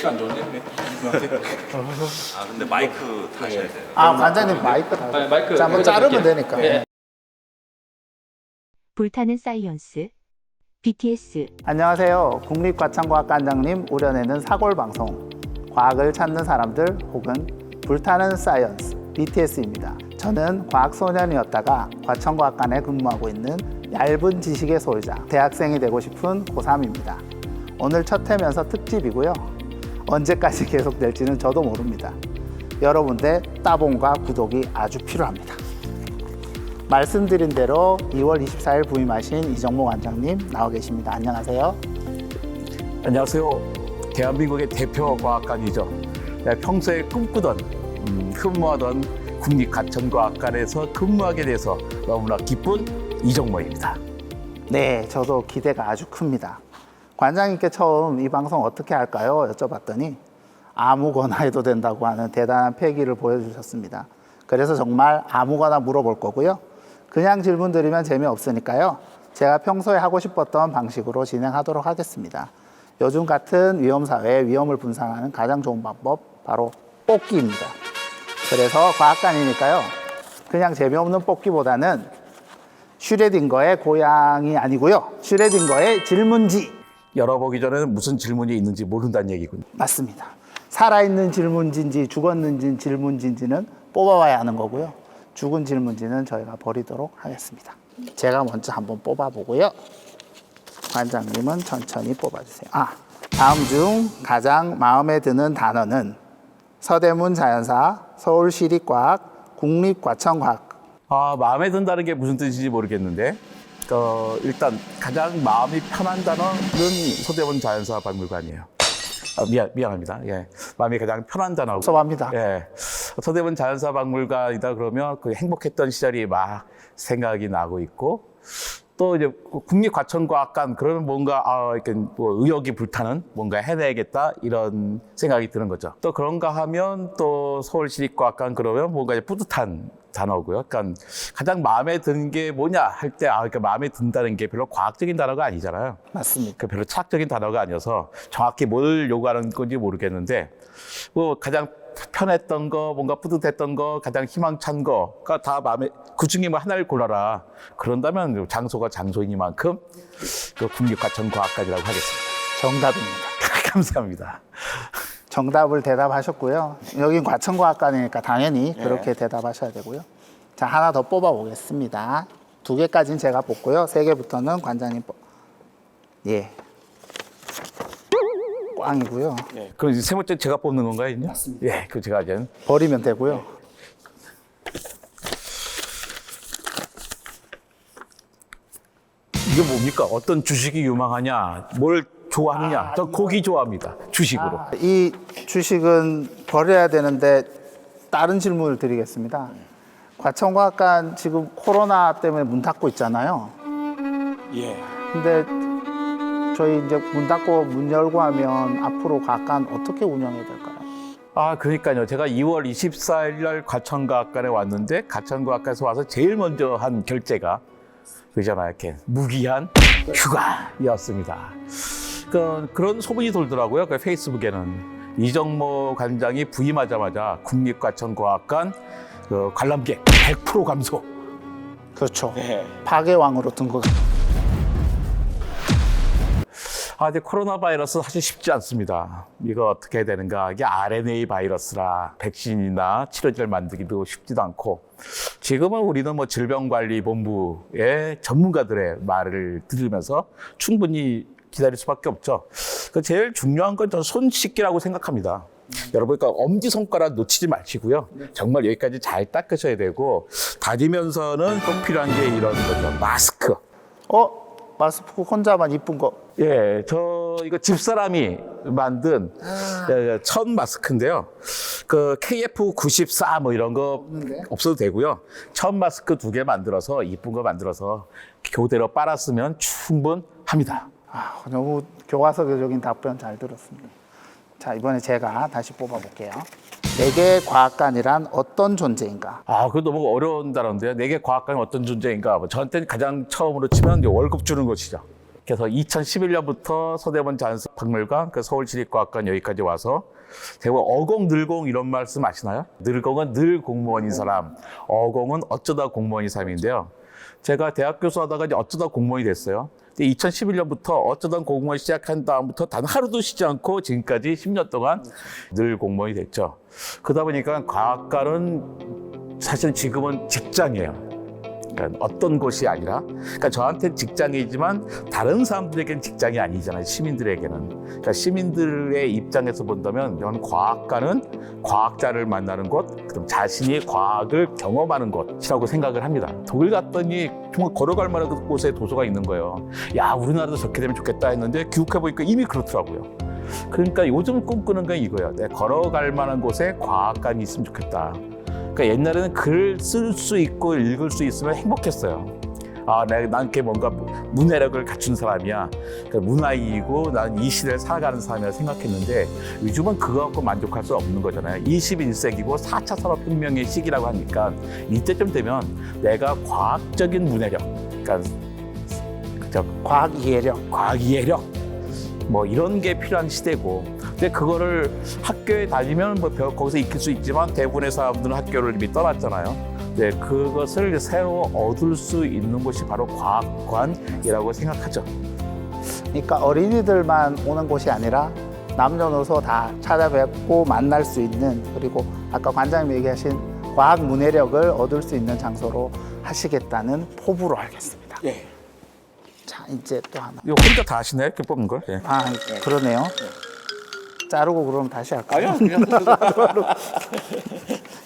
위치가 안 좋은데 네. 아 근데 마이크 다셔야 돼요. 아, 관장님 마이크 다. 아, 마이크 자, 한번 자르면 드릴게요. 되니까. 네. 불타는 사이언스 BTS 안녕하세요. 국립과천과학관장님 우려내는 사골 방송. 과학을 찾는 사람들 혹은 불타는 사이언스 BTS입니다. 저는 과학 소년이었다가 과천과학관에 근무하고 있는 얇은 지식의 소유자, 대학생이 되고 싶은 고3입니다. 오늘 첫 회면서 특집이고요. 언제까지 계속될지는 저도 모릅니다. 여러분들 따봉과 구독이 아주 필요합니다. 말씀드린 대로 2월 24일 부임하신 이정모 관장님 나와 계십니다. 안녕하세요. 안녕하세요. 대한민국의 대표 과학관이죠. 네, 평소에 꿈꾸던, 음, 흠모하던 국립가천과학관에서 근무하게 돼서 너무나 기쁜 이정모입니다. 네, 저도 기대가 아주 큽니다. 관장님께 처음 이 방송 어떻게 할까요? 여쭤봤더니 아무거나 해도 된다고 하는 대단한 패기를 보여주셨습니다. 그래서 정말 아무거나 물어볼 거고요. 그냥 질문 드리면 재미없으니까요. 제가 평소에 하고 싶었던 방식으로 진행하도록 하겠습니다. 요즘 같은 위험 사회에 위험을 분산하는 가장 좋은 방법, 바로 뽑기입니다. 그래서 과학관이니까요. 그냥 재미없는 뽑기보다는 슈레딩거의 고양이 아니고요. 슈레딩거의 질문지 열어보기 전에는 무슨 질문이 있는지 모른다는 얘기군요. 맞습니다. 살아있는 질문지인지 죽었는지 질문지인지는 뽑아와야 하는 거고요. 죽은 질문지는 저희가 버리도록 하겠습니다. 제가 먼저 한번 뽑아보고요. 관장님은 천천히 뽑아주세요. 아, 다음 중 가장 마음에 드는 단어는 서대문 자연사, 서울시립과학, 국립과천과학. 아, 마음에 든다는 게 무슨 뜻인지 모르겠는데, 어, 일단 가장 마음이 편한 단어는 서대원 자연사 박물관이에요. 아, 미안, 미안합니다. 예. 마음이 가장 편한 단어고. 섭합니다. 예. 서대문 자연사 박물관이다 그러면 그 행복했던 시절이 막 생각이 나고 있고 또 이제 국립과천과학관 그러면 뭔가 아 이렇게 뭐 의욕이 불타는 뭔가 해내야겠다 이런 생각이 드는 거죠. 또 그런가 하면 또 서울시립과학관 그러면 뭔가 이제 뿌듯한 단어고요. 그러니까 가장 마음에 드는 게 뭐냐 할 때 아 그러니까 마음에 든다는 게 별로 과학적인 단어가 아니잖아요. 맞습니다. 그 별로 철학적인 단어가 아니어서 정확히 뭘 요구하는 건지 모르겠는데 뭐 가장 편했던 거, 뭔가 뿌듯했던 거, 가장 희망찬 거가 다 마음에 그 중에 뭐 하나를 골라라. 그런다면 장소가 장소이니만큼 그 국립과천과학관이라고 하겠습니다. 정답입니다. 감사합니다. 정답을 대답하셨고요. 여긴 과천과학관이니까 당연히 그렇게 대답하셔야 되고요. 자, 하나 더 뽑아 보겠습니다. 두 개까지는 제가 뽑고요. 세 개부터는 관장님 뽑. 예. 꽝이고요. 그럼 이제 세 번째 제가 뽑는 건가요? 맞습니다. 예, 그 제가 이제 버리면 되고요. 이게 뭡니까? 어떤 주식이 유망하냐? 뭘 좋아하느냐? 저 고기 좋아합니다. 주식으로. 아, 이 주식은 버려야 되는데 다른 질문을 드리겠습니다. 과천과학관 지금 코로나 때문에 문 닫고 있잖아요. 예. 근데 저희 이제 문 닫고 문 열고 하면 앞으로 과학관 어떻게 운영해야 될까요? 아, 그러니까요. 제가 2월 24일 날 가천과학관에 왔는데 가천과학관에서 와서 제일 먼저 한 결제가 그잖아요. 이렇게 무기한 휴가였습니다. 그, 그런 소문이 돌더라고요. 그 페이스북에는 이정모 관장이 부임하자마자 국립과천과학관 그 관람객 100% 감소. 그렇죠. 파괴왕으로 든 거. 아, 근데 코로나 바이러스 사실 쉽지 않습니다. 이거 어떻게 해야 되는가. 이게 RNA 바이러스라 백신이나 치료제를 만들기도 쉽지도 않고 지금은 우리는 뭐 질병관리본부의 전문가들의 말을 들으면서 충분히 기다릴 수밖에 없죠. 그 제일 중요한 건 저는 손 씻기라고 생각합니다. 여러분, 그러니까 엄지손가락 놓치지 마시고요. 정말 여기까지 잘 닦으셔야 되고, 다니면서는 꼭 필요한 게 이런 거죠. 마스크. 어? 마스크 혼자만 이쁜 거. 예, 저 이거 집사람이 만든 예, 첫 마스크인데요. 그 KF94 뭐 이런 거 없어도 되고요. 첫 마스크 두 개 만들어서 이쁜 거 만들어서 교대로 빨았으면 충분합니다. 아, 너무 교과서적인 답변 잘 들었습니다. 자, 이번에 제가 다시 뽑아볼게요. 내게 과학관이란 어떤 존재인가? 아, 그거 너무 어려운 단어인데요. 내게 과학관이 어떤 존재인가? 뭐 저한테는 가장 처음으로 치면 월급 주는 것이죠. 그래서 2011년부터 서대문 자연스박물관, 그 서울시립과학관 여기까지 와서 대부분 어공, 늘공 이런 말씀 아시나요? 늘공은 늘 공무원인 사람, 어공은 어쩌다 공무원인 사람인데요. 제가 대학 교수하다가 이제 어쩌다 공무원이 됐어요. 근데 2011년부터 어쩌다 공무원 시작한 다음부터 단 하루도 쉬지 않고 지금까지 10년 동안 늘 공무원이 됐죠. 그러다 보니까 과학과는 사실 지금은 직장이에요. 그러니까 어떤 곳이 아니라, 그러니까 저한테는 직장이지만 다른 사람들에게는 직장이 아니잖아요. 시민들에게는. 그러니까 시민들의 입장에서 본다면 이런 과학과는 과학자를 만나는 곳, 그럼 자신이 과학을 경험하는 곳이라고 생각을 합니다. 독일 갔더니 정말 걸어갈 만한 곳에 도서가 있는 거예요. 야, 우리나라도 저렇게 되면 좋겠다 했는데 귀국해 보니까 이미 그렇더라고요. 그러니까 요즘 꿈꾸는 건 이거예요. 내 걸어갈 만한 곳에 과학관이 있으면 좋겠다. 그러니까 옛날에는 글쓸수 있고 읽을 수 있으면 행복했어요. 아, 내가 난 이렇게 뭔가 문해력을 갖춘 사람이야. 그러니까 문화인이고 난 이 시대를 살아가는 사람이라 생각했는데 요즘은 그거 갖고 만족할 수 없는 거잖아요. 21세기고 4차 산업혁명의 시기라고 하니까 이때쯤 되면 내가 과학적인 문해력, 그러니까 저 과학 이해력. 과학 이해력 뭐 이런 게 필요한 시대고 근데 그거를 학교에 다니면 뭐 벼- 거기서 익힐 수 있지만 대부분의 사람들은 학교를 이미 떠났잖아요. 네, 그것을 새로 얻을 수 있는 곳이 바로 과학관이라고 생각하죠. 그러니까 어린이들만 오는 곳이 아니라 남녀노소 다 찾아뵙고 만날 수 있는 그리고 아까 관장님 얘기하신 과학 문해력을 얻을 수 있는 장소로 하시겠다는 포부로 알겠습니다. 예. 자 이제 또 하나. 이거 혼자 다 하시나요? 이렇게 뽑는 걸? 예. 아 그러네요. 자르고 그럼 다시 할까요? 그냥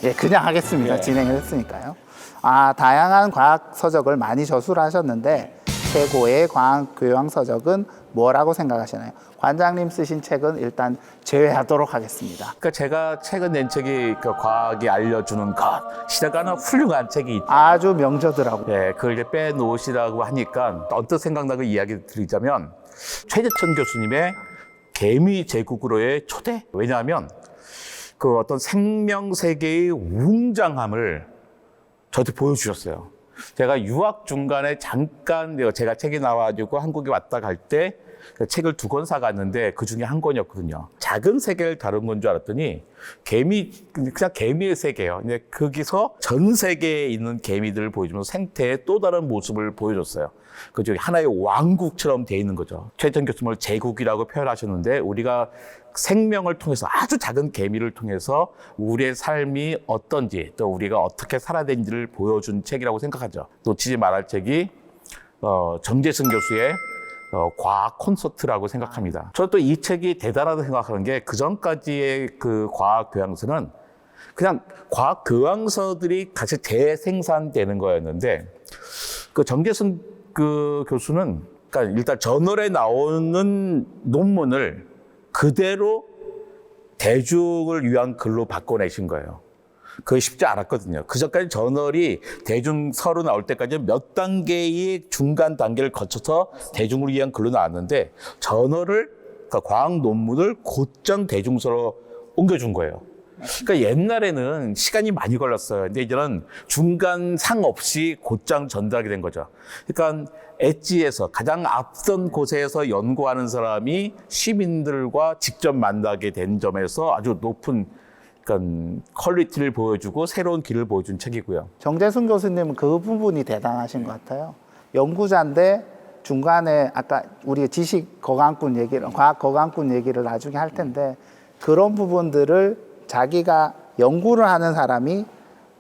예, 그냥 하겠습니다. 진행을 했으니까요. 아, 다양한 과학 서적을 많이 저술을 하셨는데 최고의 과학 교양 서적은 뭐라고 생각하시나요? 관장님 쓰신 책은 일단 제외하도록 하겠습니다. 그러니까 제가 최근 낸 책이 그 과학이 알려주는 것 시작하는 훌륭한 책이 있죠. 아주 명저들하고 예, 그걸 이제 빼놓으시라고 하니까 언뜻 생각나고 이야기 드리자면 최재천 교수님의 개미 제국으로의 초대. 왜냐하면 그 어떤 생명 세계의 웅장함을 저한테 보여주셨어요. 제가 유학 중간에 잠깐 제가 책이 나와가지고 한국에 왔다 갈 때 책을 두 권 사갔는데 그 중에 한 권이었거든요. 작은 세계를 다룬 건 줄 알았더니 개미 그냥 개미의 세계예요. 근데 거기서 전 세계에 있는 개미들을 보여주면서 생태의 또 다른 모습을 보여줬어요. 그 중에 하나의 왕국처럼 돼 있는 거죠. 최전 교수님을 제국이라고 표현하셨는데 우리가 생명을 통해서 아주 작은 개미를 통해서 우리의 삶이 어떤지 또 우리가 어떻게 살아야 되는지를 보여준 책이라고 생각하죠. 놓치지 말할 책이 어, 정재승 교수의 어, 과학 콘서트라고 생각합니다. 저는 또 이 책이 대단하다고 생각하는 게 그 전까지의 그 과학 교양서는 그냥 과학 교양서들이 같이 재생산되는 거였는데 그 정재승 그 교수는 그러니까 일단 저널에 나오는 논문을 그대로 대중을 위한 글로 바꿔내신 거예요. 그게 쉽지 않았거든요. 그 전까지 저널이 대중서로 나올 때까지 몇 단계의 중간 단계를 거쳐서 대중을 위한 글로 나왔는데 저널을 그러니까 과학 논문을 곧장 대중서로 옮겨준 거예요. 그러니까 옛날에는 시간이 많이 걸렸어요. 근데 이제는 중간 상 없이 곧장 전달하게 된 거죠. 그러니까 엣지에서 가장 앞선 곳에서 연구하는 사람이 시민들과 직접 만나게 된 점에서 아주 높은 그러니까 퀄리티를 보여주고 새로운 길을 보여준 책이고요. 정재순 교수님은 그 부분이 대단하신 것 같아요. 연구자인데 중간에 아까 우리 지식 거강꾼 얘기를 과학 거강꾼 얘기를 나중에 할 텐데 그런 부분들을 자기가 연구를 하는 사람이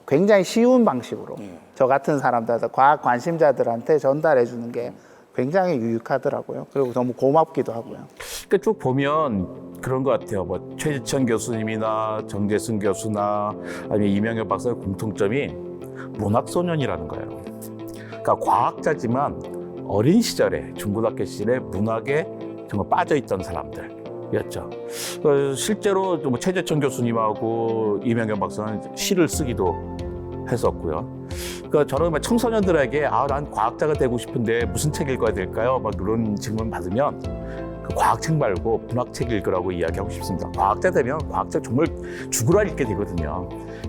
굉장히 쉬운 방식으로 저 같은 사람들 과학 관심자들한테 전달해 주는 게 굉장히 유익하더라고요. 그리고 너무 고맙기도 하고요. 그러니까 쭉 보면 그런 것 같아요. 뭐 최지천 교수님이나 정재승 교수나 아니면 이명엽 박사의 공통점이 문학 소년이라는 거예요. 그러니까 과학자지만 어린 시절에 중고등학교 시절에 문학에 정말 빠져 있던 사람들 이었죠. 그 실제로 뭐 최재천 교수님하고 이명엽 박사는 시를 쓰기도 했었고요. 그러니까 막 청소년들에게 아, 난 과학자가 되고 싶은데 무슨 책 읽어야 될까요? 막 이런 질문 받으면 그 과학책 말고 문학책 읽으라고 이야기하고 싶습니다. 과학자 되면 과학책 정말 죽으라 읽게 되거든요.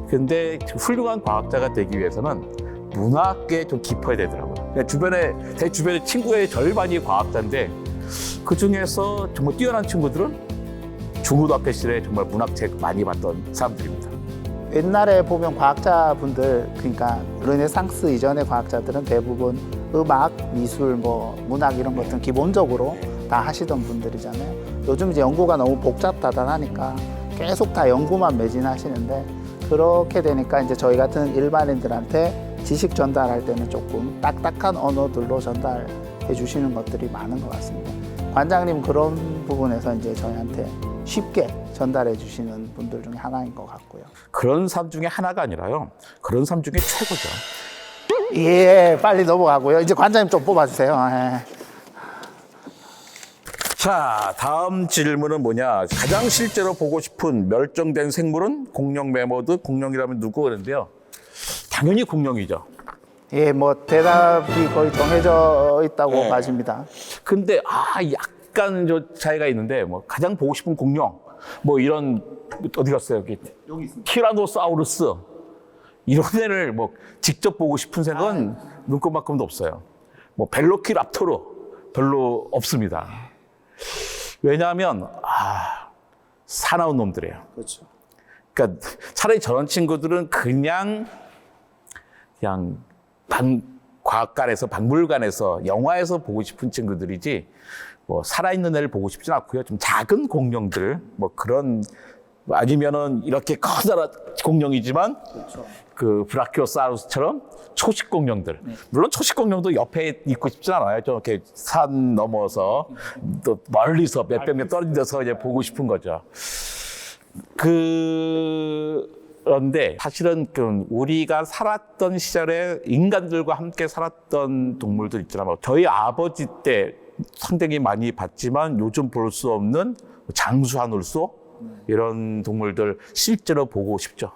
근데 훌륭한 과학자가 되기 위해서는 문학계에 좀 깊어야 되더라고요. 그냥 주변에 제 주변에 친구의 절반이 과학자인데 그 중에서 정말 뛰어난 친구들은 중고등학교 시절에 정말 문학책 많이 봤던 사람들입니다. 옛날에 보면 과학자분들 그러니까 르네상스 이전의 과학자들은 대부분 음악, 미술, 뭐 문학 이런 것들은 기본적으로 다 하시던 분들이잖아요. 요즘 이제 연구가 너무 복잡다단하니까 계속 다 연구만 매진하시는데 그렇게 되니까 이제 저희 같은 일반인들한테 지식 전달할 때는 조금 딱딱한 언어들로 전달해 주시는 것들이 많은 것 같습니다. 관장님 그런 부분에서 이제 저희한테 쉽게 전달해 주시는 분들 중에 하나인 것 같고요. 그런 삶 중에 하나가 아니라요. 그런 삶 중에 최고죠. 예, 빨리 넘어가고요. 이제 관장님 좀 뽑아주세요. 예. 자, 다음 질문은 뭐냐? 가장 실제로 보고 싶은 멸종된 생물은 공룡 매머드, 공룡이라면 누구 그랬는데요. 당연히 공룡이죠. 예, 뭐 대답이 거의 정해져 있다고 네. 봐집니다. 근데 아 약 간 저 차이가 있는데 뭐 가장 보고 싶은 공룡 뭐 이런 어디 갔어요 여기 여기 있습니다. 티라노사우루스 이런 애를 뭐 직접 보고 싶은 생각은 눈꼽만큼도 없어요. 뭐 벨로키랍토르 별로 없습니다. 왜냐하면 아 사나운 놈들이에요. 그렇죠. 그러니까 차라리 저런 친구들은 그냥 그냥 방, 과학관에서 박물관에서 영화에서 보고 싶은 친구들이지 뭐 살아있는 애를 보고 싶진 않고요. 좀 작은 공룡들 뭐 그런 아니면은 이렇게 커다란 공룡이지만 그 브라키오사우루스처럼 초식 공룡들 물론 초식 공룡도 옆에 있고 싶진 않아요. 좀 이렇게 산 넘어서 또 멀리서 몇백 명 떨어진 데서 이제 보고 싶은 거죠. 그런데 사실은 그 우리가 살았던 시절에 인간들과 함께 살았던 동물들 있잖아요. 뭐 저희 아버지 때 상당히 많이 봤지만 요즘 볼 수 없는 장수하늘소 이런 동물들 실제로 보고 싶죠.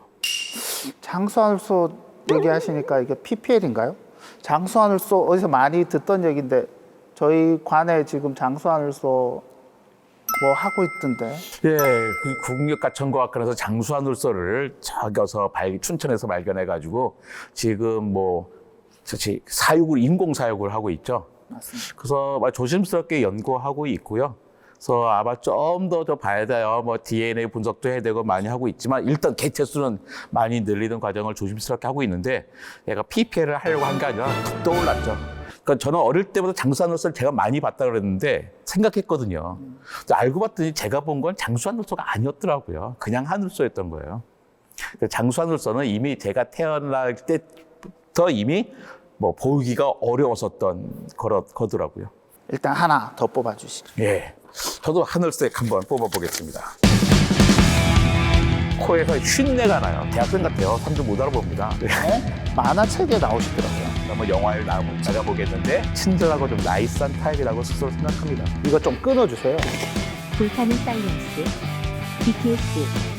장수하늘소 얘기하시니까 이게 PPL인가요? 장수하늘소 어디서 많이 듣던 얘기인데 저희 관에 지금 장수하늘소 뭐 하고 있던데. 예, 그 국립가천과학관에서 장수하늘소를 저기서 발, 춘천에서 발견해 가지고 지금 뭐 사육을 인공 사육을 하고 있죠. 맞습니다. 그래서 막 조심스럽게 연구하고 있고요. 그래서 아마 좀 더 더 봐야 돼요. 뭐 DNA 분석도 해야 되고 많이 하고 있지만 일단 개체 수는 많이 늘리는 과정을 조심스럽게 하고 있는데 얘가 PPL을 하려고 한 게 아니라 툭 떠올랐죠. 그러니까 저는 어릴 때부터 장수하늘소를 제가 많이 봤다 그랬는데 생각했거든요. 알고 봤더니 제가 본 건 장수하늘소가 아니었더라고요. 그냥 하늘소였던 거예요. 그 장수하늘소는 이미 제가 태어날 때부터 이미 뭐 보기가 어려웠었던 거라, 거더라고요. 일단 하나 더 뽑아 주시죠. 예. 저도 하늘색 한번 뽑아 보겠습니다. 코에서 쉰내가 나요. 대학생 같아요. 사람들 못 알아봅니다. 네. 만화책에 나오시더라고요. 한번 영화를 나- 나가보겠는데 친절하고 좀 나이스한 타입이라고 스스로 생각합니다. 이거 좀 끊어주세요. 불타는 사이언스 BTS